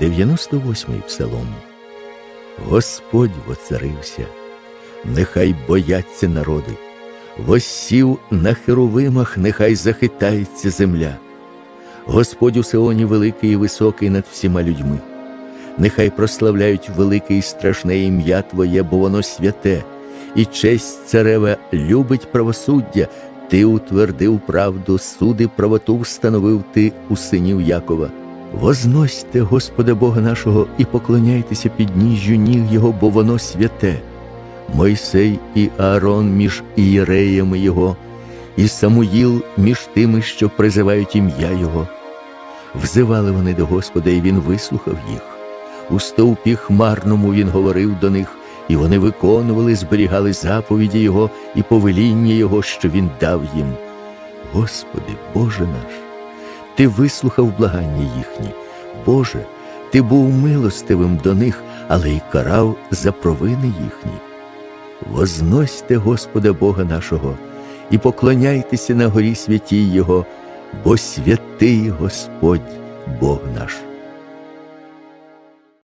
98-й псалом. Господь воцарився, нехай бояться народи, воссів на херовимах, нехай захитається земля. Господь у Сеоні великий і високий над всіма людьми. Нехай прославляють велике і страшне ім'я Твоє, бо воно святе, і честь царева любить правосуддя, ти утвердив правду, суди правоту встановив ти у синів Якова. Возносьте Господа Бога нашого і поклоняйтеся підніжжю ніг Його, бо воно святе. Мойсей і Аарон між ієреями Його, і Самуїл між тими, що призивають ім'я Його. Взивали вони до Господа, і Він вислухав їх. У стовпі хмарному Він говорив до них, і вони виконували, зберігали заповіді Його і повеління Його, що Він дав їм. Господи, Боже наш, Ти вислухав благання їхні. Боже, Ти був милостивим до них, але й карав за провини їхні. Возносьте Господа Бога нашого і поклоняйтеся на горі святій Його, бо святий Господь Бог наш.